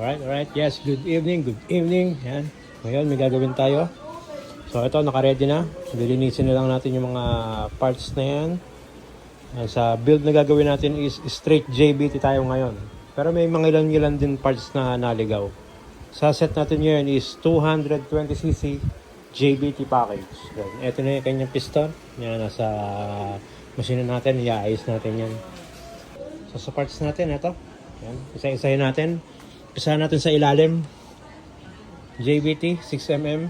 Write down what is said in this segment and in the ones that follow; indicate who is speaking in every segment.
Speaker 1: Alright, alright. Yes, good evening, good evening. Yan. Ngayon, may gagawin tayo. So, ito, naka-ready na. Lilinisin na lang natin yung mga parts na yan. Yan, sa build na gagawin natin is straight JBT tayo ngayon. Pero may mga ilan-ilan din parts na naligaw. Sa set natin ngayon is 220cc JBT package. Yan. Ito na yung kanyang piston. Yan, nasa machine natin. Iaayos natin yan. So, sa parts natin, ito. Yan. Isa-isahin natin. Isa natin sa ilalim. JBT 6mm.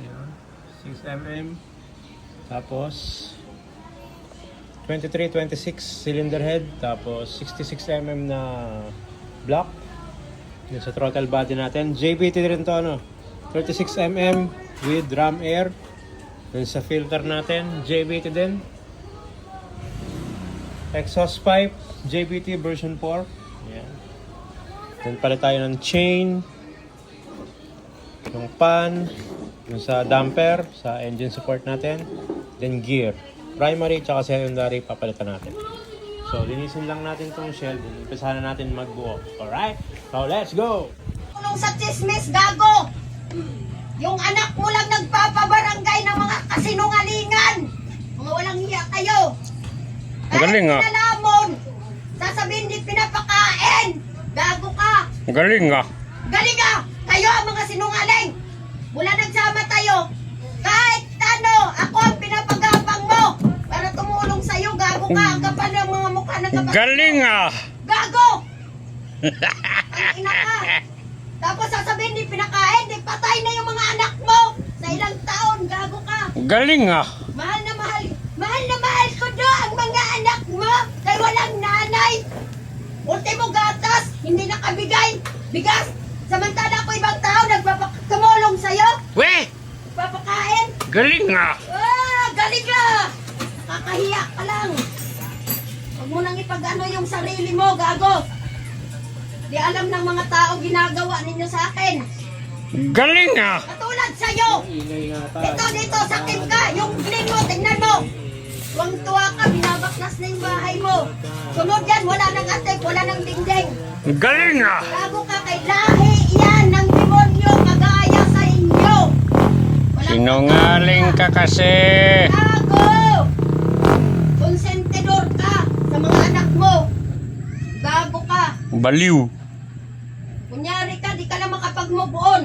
Speaker 1: Ayan. 6mm. Tapos 23, 26 cylinder head. Tapos 66mm na block. Yun sa throttle body natin. JBT rin to ano. 36mm with ram air. Yun sa filter natin. JBT din. Exhaust pipe. JBT version 4. Ayan. Then palit tayo ng chain, yung pan, yung sa damper, sa engine support natin, then gear. Primary tsaka secondary papalitan natin. So, linisin lang natin tong shell, then umpisahan na natin magbuo. Alright? So, let's go!
Speaker 2: Tulong sa chismis, gago! Yung anak mo lang nagpapabarangay ng mga kasinungalingan! Mga walang hiya kayo!
Speaker 3: Magaling, ah.
Speaker 2: Kahit sasabihin di pinapakain!
Speaker 3: Galing ah.
Speaker 2: Galing ka! Kayo ang mga sinungaling! Mula nagsama tayo, kahit ano, ako ang pinapagapang mo para tumulong sa'yo, gago ka! Ang kapal ng mga mukha ng kapatid
Speaker 3: Galing ah.
Speaker 2: Gago! Ang ina ka! Tapos sasabihin, di pinakain, di patay na yung mga anak mo! Sa ilang taon, gago ka!
Speaker 3: Galing ah.
Speaker 2: Mahal na mahal, mahal na mahal ko do ang mga anak mo! Kaya walang nanay! Ultimo gatas, hindi nakabigay! Bigas! Samantala ko ibang tao nagpapatumulong sa'yo!
Speaker 3: We!
Speaker 2: Papakain!
Speaker 3: Galing ah.
Speaker 2: Ah, galing ka! Kakahiya ka lang. Huwag mo nang ipag-ano yung sarili mo, gago. Di alam ng mga tao ginagawa ninyo sa akin.
Speaker 3: Galing ah.
Speaker 2: Katulad sa'yo.
Speaker 1: Nga.
Speaker 2: Ito dito, sakit ka. Yung bling mo, tingnan mo. Binabaklas na yung bahay mo. Sunod yan, wala nang atek, wala nang dingding.
Speaker 3: Galing ah.
Speaker 2: Gago ka kay lahi yan ng demonyo kagaya sa inyo. Walang
Speaker 3: Sinungaling ka kasi.
Speaker 2: Gago! Konsentidor ka sa mga anak mo. Gago ka.
Speaker 3: Baliw.
Speaker 2: Kunyari ka, di ka na makapag-move on.